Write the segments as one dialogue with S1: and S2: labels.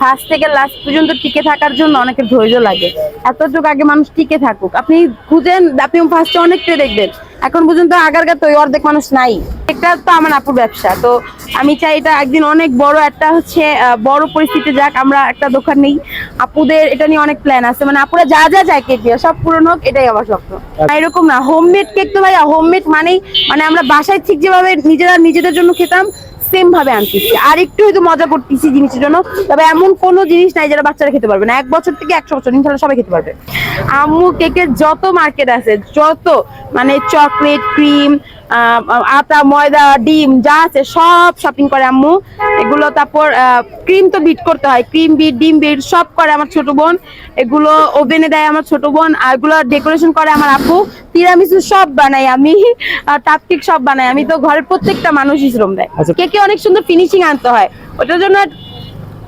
S1: First থেকে last পর্যন্ত টিকে থাকার জন্য অনেকের ধৈর্য লাগে। এতটুকু আগে মানুষ টিকে থাকুক। আপনি খুঁজেন আপনি ফার্স্টে অনেকটাই দেখবেন। এখন পর্যন্ত আগারগার তো অর্ধেক মানুষ নাই। এটা তো আমার আপুর ব্যবসা। তো আমি চাই এটা একদিন অনেক বড় একটা হচ্ছে বড় পরিস্থিতি যাক আমরা একটা দোকান নেই। আপুদের এটা নিয়ে অনেক প্ল্যান আছে। মানে আপুরা যা যা চায় কেক দিয়ে সব পূরণ হোক এটাই আমার স্বপ্ন। এরকম না। হোমমেড কেক তো ভাইয়া হোমমেড মানেই মানে আমরা বাসায় ঠিক যেভাবে নিজেরা নিজেদের জন্য খেতাম সেম ভাবে আনতেছি। আর একটু হয়তো মজা করতেছি জিনিসের জন্য, তবে এমন কোনো জিনিস নাই যারা বাচ্চারা খেতে পারবে না। এক বছর থেকে একশো বছর, ইনশাল্লাহ সবাই খেতে পারবে। আম্মু কেকের যত মার্কেট আছে যত মানে চকলেট ক্রিম আটা ময়দা ডিম যা আছে সব শপিং করে আম্মু। এগুলো তারপর ক্রিম তো বিট করতে হয়। ক্রিম বিট ডিম বিট সব করে আমার ছোট বোন। এগুলো ওভেনে দেয় আমার ছোট বোন। আর এগুলো ডেকোরেশন করে আমার আপু। তিরামিসু সব বানাই আমি। টাপকেক সব বানাই। আমি তো ঘরের প্রত্যেকটা মানুষই শ্রম দেয়।
S2: আচ্ছা।
S1: কেকে অনেক সুন্দর ফিনিশিং আনতে হয়। ওটার জন্য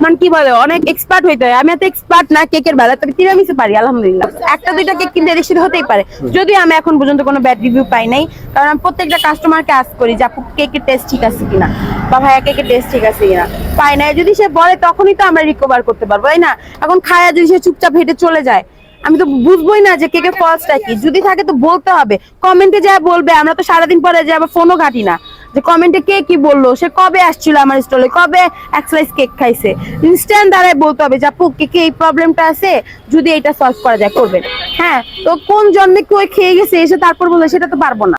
S1: মানে কি বলে অনেক এক্সপার্ট হইতে হয়। আমি এত এক্সপার্ট না কেকের বেলা তবে তিরামিসু পারি আলহামদুলিল্লাহ। একটা দুইটা কেক কিন্তু এদিক হতেই পারে। যদিও আমি এখন পর্যন্ত কোনো ব্যাড রিভিউ পাই নাই কারণ আমি প্রত্যেকটা কাস্টমারকে আস করি যে আপু কেকের টেস্ট ঠিক আছে কিনা? বা ভাইয়া কেকের টেস্ট ঠিক আছে কিনা? পাই নাই। যদি সে বলে তখনই তো আমরা রিকভার করতে পারব তাই না? এখন খায়া যদি সে চুপচাপ হেঁটে চলে যায় আমি তো বুঝবোই না যে কেকের ফলসটা কি। যদি থাকে তো বলতে হবে। কমেন্টে যা বলবে আমরা তো সারাদিন পরে যে আবার ফোনও ঘাটি না। যে কমেন্টে কে কি বলল? সে কবে আসছিল আমার স্টলে কবে এক স্লাইস কেক খাইছে? ইনস্ট্যান্ট দ্বারাই বলতে হবে যে, আপু, কে এই প্রবলেমটা আছে? যদি এটা সলভ করা যায়, করবেন। হ্যাঁ তো কোন জন্মে কেউ খেয়ে গেছে, এসে তারপর বলে সেটা তো পারব না।